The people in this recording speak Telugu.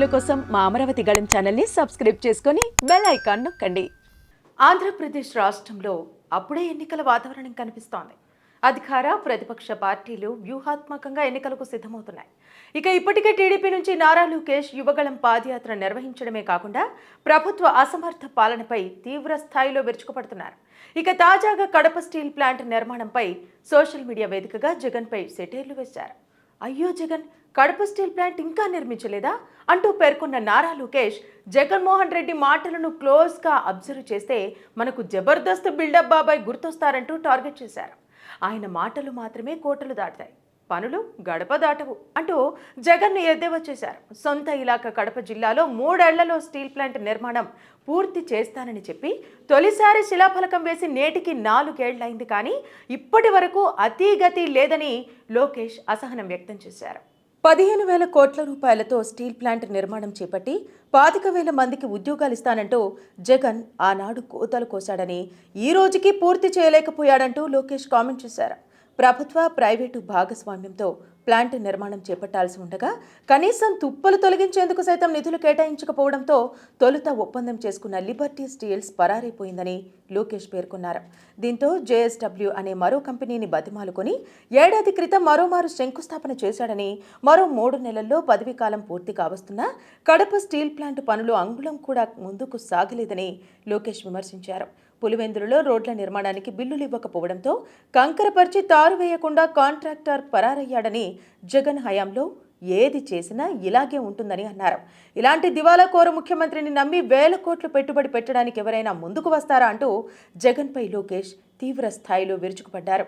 వీడియోల కోసం మా అమరావతి గళం ఛానల్ని సబ్స్క్రైబ్ చేసుకొని బెల్ ఐకాన్ నొక్కండి. ఆంధ్రప్రదేశ్ రాష్ట్రంలో అప్పుడే ఎన్నికల వాతావరణం కనిపిస్తోంది. అధికార ప్రతిపక్ష పార్టీలు వ్యూహాత్మకంగా ఎన్నికలకు సిద్ధమవుతున్నాయి. ఇక ఇప్పటికే టీడీపీ నుంచి నారా లోకేష్ యువగళం పాదయాత్ర నిర్వహించడమే కాకుండా ప్రభుత్వ అసమర్థ పాలనపై తీవ్ర స్థాయిలో విరుచుకుపడుతున్నారు. ఇక తాజాగా కడప స్టీల్ ప్లాంట్ నిర్మాణంపై సోషల్ మీడియా వేదికగా జగన్పై సెటైర్లు వేశారు. అయ్యో జగన్ కడప స్టీల్ ప్లాంట్ ఇంకా నిర్మించలేదా? అంటూ పేర్కొన్న నారా లోకేష్ జగన్మోహన్ రెడ్డి మాటలను క్లోజ్గా అబ్జర్వ్ చేస్తే మనకు జబర్దస్త్ బిల్డప్ బాబాయ్ గుర్తొస్తారంటూ టార్గెట్ చేశారు. ఆయన మాటలు మాత్రమే కోటలు దాటుతాయి. పనులు గడప దాటవు అంటూ జగన్ను ఎద్దేవా చేశారు. సొంత ఇలాకా కడప జిల్లాలో మూడేళ్ళలో స్టీల్ ప్లాంట్ నిర్మాణం పూర్తి చేస్తానని చెప్పి తొలిసారి శిలాఫలకం వేసి నేటికి నాలుగేళ్ళైంది కానీ ఇప్పటి వరకు అతీగతి లేదని లోకేష్ అసహనం వ్యక్తం చేశారు. పదిహేను వేల కోట్ల రూపాయలతో స్టీల్ ప్లాంట్ నిర్మాణం చేపట్టి పాతిక వేల మందికి ఉద్యోగాలు ఇస్తానంటూ జగన్ ఆనాడు కోతలు కోశాడని ఈ రోజుకి పూర్తి చేయలేకపోయాడంటూ లోకేష్ కామెంట్ చేశారు. ప్రభుత్వ ప్రైవేటు భాగస్వామ్యంతో ప్లాంట్ నిర్మాణం చేపట్టాల్సి ఉండగా కనీసం తుప్పలు తొలగించేందుకు సైతం నిధులు కేటాయించకపోవడంతో తొలుత ఒప్పందం చేసుకున్న లిబర్టీ స్టీల్స్ పరారైపోయిందని లోకేష్ పేర్కొన్నారు. దీంతో జేఎస్డబ్ల్యూ అనే మరో కంపెనీని బతిమాలుకొని ఏడాది క్రితం మరోమారు శంకుస్థాపన చేశాడని మరో మూడు నెలల్లో పదవీ కాలం పూర్తి కావస్తున్నా కడప స్టీల్ ప్లాంట్ పనులు అంగుళం కూడా ముందుకు సాగలేదని లోకేష్ విమర్శించారు. పులివెందులలో రోడ్ల నిర్మాణానికి బిల్లులు ఇవ్వకపోవడంతో కంకరపరిచి తారు వేయకుండా కాంట్రాక్టర్ పరారయ్యాడని జగన్ హయాంలో ఏది చేసినా ఇలాగే ఉంటుందని అన్నారు. ఇలాంటి దివాలా కోర ముఖ్యమంత్రిని నమ్మి వేల కోట్లు పెట్టుబడి పెట్టడానికి ఎవరైనా ముందుకు వస్తారా అంటూ జగన్పై లోకేష్ తీవ్ర స్థాయిలో విరుచుకుపడ్డారు.